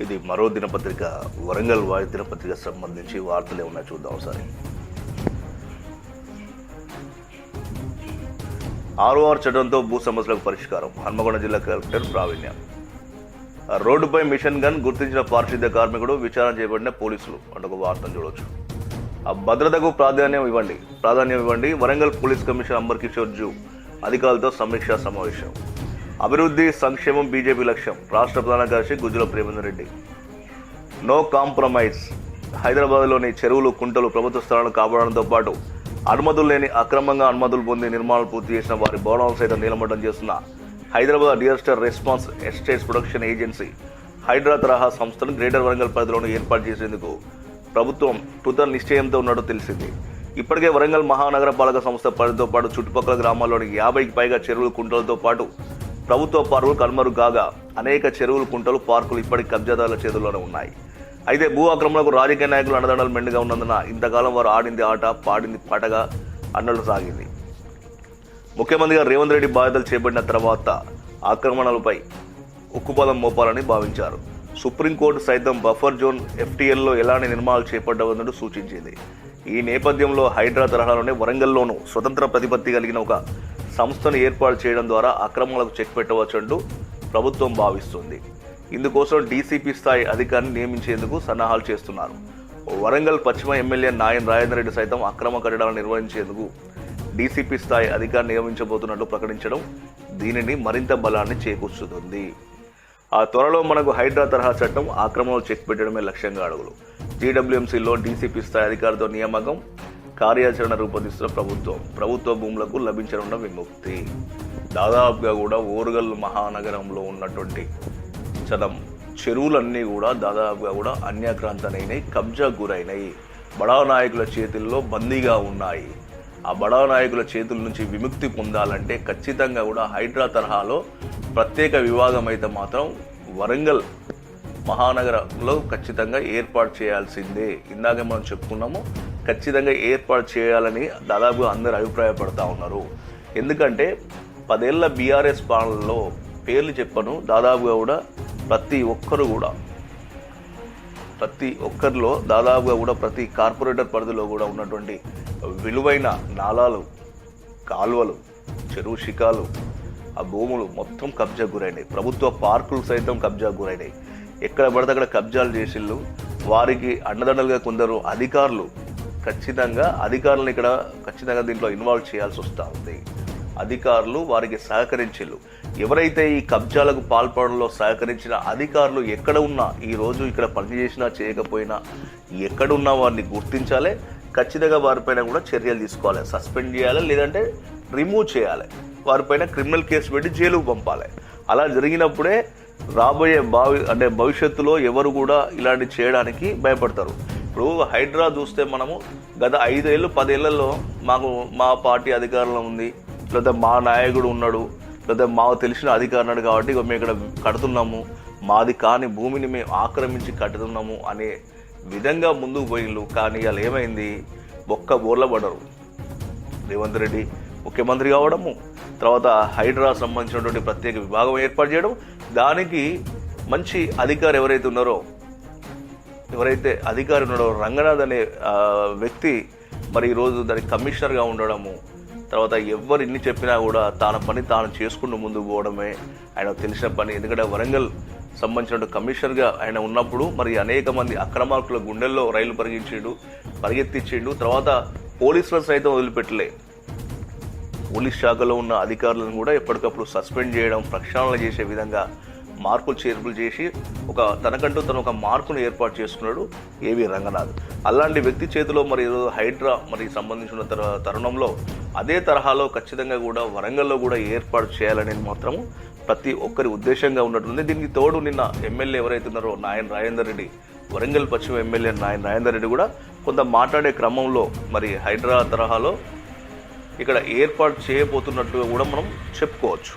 ఇది మరో దినపత్రిక వరంగల్ వాయు దినపత్రిక సంబంధించి వార్తలు ఏమన్నా చూద్దాం ఒకసారి. ఆర్ఓఆర్ చట్టంతో భూ సమస్యలకు పరిష్కారం. హన్మకొండ జిల్లా కలెక్టర్ ప్రావీణ్యం. రోడ్డుపై మిషన్ గన్ గుర్తించిన పారిశుద్ధ్య కార్మికుడు విచారణ చేయబడిన పోలీసులు. అంటే ఒక వార్తను చూడవచ్చు ఆ భద్రతకు ప్రాధాన్యం ఇవ్వండి. ప్రాధాన్యం ఇవ్వండి. Warangal police commissioner amber Kishore zoo అధికారులతో సమీక్షా సమావేశం. అభివృద్ధి సంక్షేమం బీజేపీ లక్ష్యం. రాష్ట్ర ప్రధాన కార్యదర్శి గుజ్జుల ప్రేమేందర్ రెడ్డి. నో కాంప్రమైజ్ హైదరాబాద్లోని చెరువులు కుంటలు ప్రభుత్వ స్థలాలను కాపాడడంతో పాటు అనుమతులు లేని అక్రమంగా అనుమతులు పొంది నిర్మాణాలు పూర్తి చేసిన వారి భవనాలు సైతం నీలమట్టం చేస్తున్న Hyderabad disaster response estates production agency Hydraa తరహా సంస్థను గ్రేటర్ వరంగల్ పరిధిలోనూ ఏర్పాటు చేసేందుకు ప్రభుత్వం కృత నిశ్చయంతో ఉన్నట్టు తెలిసింది. ఇప్పటికే వరంగల్ మహానగరపాలక సంస్థ పరిధితో పాటు చుట్టుపక్కల గ్రామాల్లోని యాభైకి పైగా చెరువులు కుంటలతో పాటు ప్రభుత్వ పార్కులు కనుమరు కాగా అనేక చెరువులు కుంటలు పార్కులు ఇప్పటికి కబ్జాదారుల చేతుల్లోనే ఉన్నాయి. అయితే భూ ఆక్రమణకు రాజకీయ నాయకులు అండదండలు మెండుగా ఉన్నందున ఇంతకాలం వారు ఆడింది ఆట పాడింది పాటగా అన్నలు సాగింది. ముఖ్యమంత్రిగా రేవంత్ రెడ్డి బాధ్యతలు చేపట్టిన తర్వాత ఆక్రమణలపై ఉక్కుపదం మోపాలని భావించారు. సుప్రీంకోర్టు సైతం బఫర్ జోన్ ఎఫ్టీఎల్లో ఎలాంటి నిర్మాణాలు చేపట్టవద్దంటూ సూచించింది. ఈ నేపథ్యంలో హైడ్రా తరహాలోనే వరంగల్లోనూ స్వతంత్ర ప్రతిపత్తి కలిగిన ఒక సంస్థను ఏర్పాటు చేయడం ద్వారా అక్రమాలకు చెక్ పెట్టవచ్చంటూ ప్రభుత్వం భావిస్తుంది. ఇందుకోసం డీసీపీ స్థాయి అధికారిని నియమించేందుకు సన్నాహాలు చేస్తున్నారు. వరంగల్ పశ్చిమ ఎమ్మెల్యే నాయన్ రాజేందర్ రెడ్డి సైతం అక్రమ కట్టడాలు నిర్వహించేందుకు డీసీపీ స్థాయి అధికారిని నియమించబోతున్నట్లు ప్రకటించడం దీనిని మరింత బలాన్ని చేకూర్చుతుంది. ఆ త్వరలో మనకు హైడ్రా తరహా చట్టం ఆక్రమణలు చెక్ పెట్టడమే లక్ష్యంగా అడుగులు. జీడబ్ల్యూఎంసీలో డీసీపీ స్థాయి అధికారితో నియామకం కార్యాచరణ రూపొందిస్తున్న ప్రభుత్వం ప్రభుత్వ భూములకు లభించనున్న విముక్తి. దాదాపుగా కూడా ఓరుగల్ మహానగరంలో ఉన్నటువంటి చదం చెరువులన్నీ కూడా దాదాపుగా కూడా అన్యాక్రాంతనైనాయి కబ్జా గురైనాయి. బడా నాయకుల చేతుల్లో బందీగా ఉన్నాయి. ఆ బడా నాయకుల చేతుల నుంచి విముక్తి పొందాలంటే ఖచ్చితంగా కూడా హైడ్రా తరహాలో ప్రత్యేక విభాగం అయితే మాత్రం వరంగల్ మహానగరంలో ఖచ్చితంగా ఏర్పాటు చేయాల్సిందే. ఇందాక మనం చెప్పుకున్నాము ఖచ్చితంగా ఏర్పాటు చేయాలని దాదాపుగా అందరు అభిప్రాయపడతా ఉన్నారు. ఎందుకంటే పదేళ్ళ బీఆర్ఎస్ పాలనలో పేర్లు చెప్పను దాదాపుగా కూడా ప్రతి ఒక్కరు కూడా ప్రతి ఒక్కరిలో దాదాపుగా కూడా ప్రతి కార్పొరేటర్ పరిధిలో కూడా ఉన్నటువంటి విలువైన నాలాలు కాలువలు చెరువు శిఖాలు ఆ భూములు మొత్తం కబ్జా గురైనాయి. ప్రభుత్వ పార్కులు సైతం కబ్జా గురైనాయి. ఎక్కడ పడితే అక్కడ కబ్జాలు చేసిళ్ళు. వారికి అండదండలుగా కొందరు అధికారులు ఖచ్చితంగా అధికారులను ఇక్కడ ఖచ్చితంగా దీంట్లో ఇన్వాల్వ్ చేయాల్సి వస్తూ ఉంది అధికారులు వారికి సహకరించిళ్ళు. ఎవరైతే ఈ కబ్జాలకు పాల్పడంలో సహకరించిన అధికారులు ఎక్కడ ఉన్నా ఈ రోజు ఇక్కడ పనిచేసినా చేయకపోయినా ఎక్కడున్నా వారిని గుర్తించాలి. ఖచ్చితంగా వారిపైన కూడా చర్యలు తీసుకోవాలి. సస్పెండ్ చేయాలి లేదంటే రిమూవ్ చేయాలి. వారిపైన క్రిమినల్ కేసు పెట్టి జైలుకు పంపాలి. అలా జరిగినప్పుడే రాబోయే భావి అంటే భవిష్యత్తులో ఎవరు కూడా ఇలాంటి చేయడానికి భయపడతారు. ఇప్పుడు హైడ్రా చూస్తే మనము గత ఐదేళ్ళు పదేళ్ళలో మాకు మా పార్టీ అధికారంలో ఉంది. లేదా మా నాయకుడు ఉన్నాడు. లేదా మాకు తెలిసిన అధికారున్నాడు కాబట్టి మేము ఇక్కడ కడుతున్నాము. మాది కాని భూమిని మేము ఆక్రమించి కట్టుతున్నాము అనే విధంగా ముందుకు పోయిళ్ళు. కానీ వాళ్ళు ఏమైంది? ఒక్క బోర్ల పడరు రేవంత్ రెడ్డి ముఖ్యమంత్రి కావడము తర్వాత హైడ్రా సంబంధించినటువంటి ప్రత్యేక విభాగం ఏర్పాటు చేయడం దానికి మంచి అధికారి ఎవరైతే ఉన్నారో ఎవరైతే అధికారి ఉన్నాడో రంగనాథ్ అనే వ్యక్తి మరి ఈరోజు దానికి కమిషనర్గా ఉండడము తర్వాత ఎవరు ఇన్ని చెప్పినా కూడా తన పని తాను చేసుకుంటూ ముందుకు పోవడమే ఆయన తెలిసిన పని. ఎందుకంటే వరంగల్ సంబంధించిన కమిషనర్గా ఆయన ఉన్నప్పుడు మరి అనేక మంది అక్రమార్కుల గుండెల్లో రైలు పరిగించిండు పరిగెత్తించిండు. తర్వాత పోలీసులను సైతం వదిలిపెట్టలే. పోలీస్ శాఖలో ఉన్న అధికారులను కూడా ఎప్పటికప్పుడు సస్పెండ్ చేయడం ప్రక్షాళన చేసే విధంగా మార్పులు చేర్పులు చేసి ఒక తనకంటూ తను ఒక మార్కును ఏర్పాటు చేసుకున్నాడు ఏవి రంగనాథ్. అలాంటి వ్యక్తి చేతిలో మరి ఈరోజు హైడ్రా మరి సంబంధించిన తర తరుణంలో అదే తరహాలో ఖచ్చితంగా కూడా వరంగల్లో కూడా ఏర్పాటు చేయాలనేది మాత్రం ప్రతి ఒక్కరి ఉద్దేశంగా ఉన్నట్టుంది దీనికి తోడు నిన్న ఎమ్మెల్యే ఎవరైతే ఉన్నారో నాయన్ రాజేందర్ రెడ్డి వరంగల్ పశ్చిమ ఎమ్మెల్యే నాయన్ రాజేందర్ రెడ్డి కూడా కొంత మాట్లాడే క్రమంలో మరి హైడ్రా తరహాలో ఇక్కడ ఏర్పాటు చేయబోతున్నట్టుగా కూడా మనం చెప్పుకోవచ్చు.